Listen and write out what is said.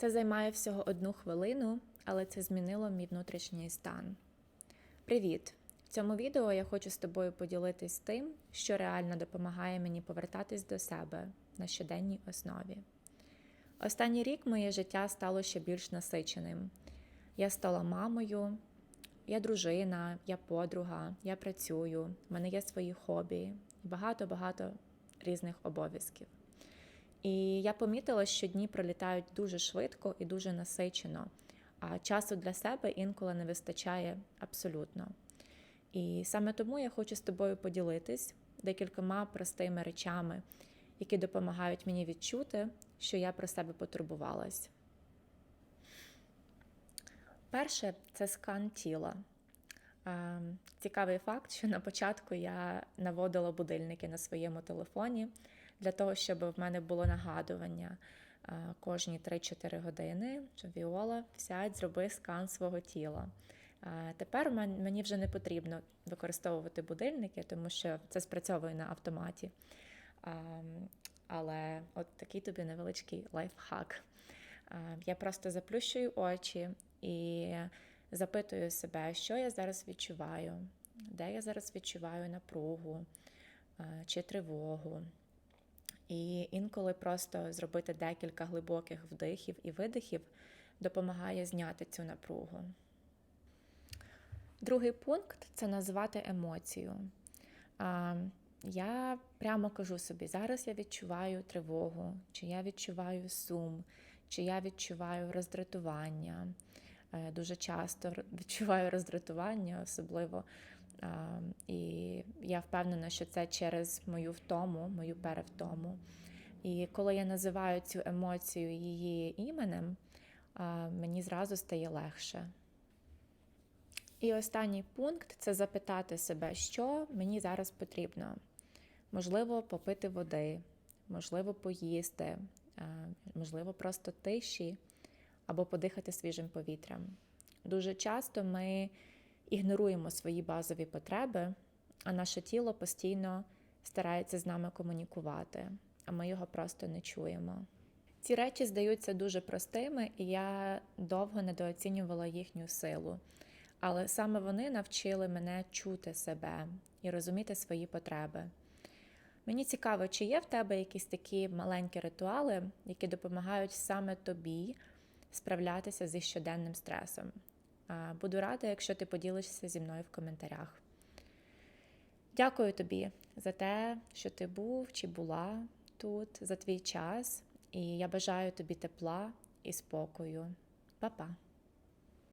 Це займає всього одну хвилину, але це змінило мій внутрішній стан. Привіт! В цьому відео я хочу з тобою поділитись тим, що реально допомагає мені повертатись до себе на щоденній основі. Останній рік моє життя стало ще більш насиченим. Я стала мамою, я дружина, я подруга, я працюю, в мене є свої хобі і багато-багато різних обов'язків. І я помітила, що дні пролітають дуже швидко і дуже насичено, а часу для себе інколи не вистачає абсолютно. І саме тому я хочу з тобою поділитись декількома простими речами, які допомагають мені відчути, що я про себе потурбувалась. Перше це скан тіла. Цікавий факт, що на початку я наводила будильники на своєму телефоні для того, щоб в мене було нагадування е, кожні 3-4 години, що Віола, сядь, зроби скан свого тіла. Е, Тепер мені вже не потрібно використовувати будильники, тому що це спрацьовує на автоматі. Ем, Але от такий тобі невеличкий лайфхак. Е, Я просто заплющую очі і запитую себе, що я зараз відчуваю, де я зараз відчуваю напругу чи тривогу. І інколи просто зробити декілька глибоких вдихів і видихів допомагає зняти цю напругу. Другий пункт це назвати емоцію. Я прямо кажу собі, зараз я відчуваю тривогу, чи я відчуваю сум, чи я відчуваю роздратування. Е, Дуже часто відчуваю роздратування, особливо. А, І я впевнена, що це через мою втому, мою перевтому. І коли я називаю цю емоцію її іменем, мені зразу стає легше. І останній пункт це запитати себе, що мені зараз потрібно. Можливо, попити води, можливо, поїсти, е, можливо, просто тиші або подихати свіжим повітрям. Дуже часто ми ігноруємо свої базові потреби, а наше тіло постійно старається з нами комунікувати, а ми його просто не чуємо. Ці речі здаються дуже простими, і я довго недооцінювала їхню силу. Але саме вони навчили мене чути себе і розуміти свої потреби. Мені цікаво, чи є в тебе якісь такі маленькі ритуали, які допомагають саме тобі справлятися зі щоденним стресом. Буду рада, якщо ти поділишся зі мною в коментарях. Дякую тобі за те, що ти був чи була тут, за твій час, і я бажаю тобі тепла і спокою. Па-па!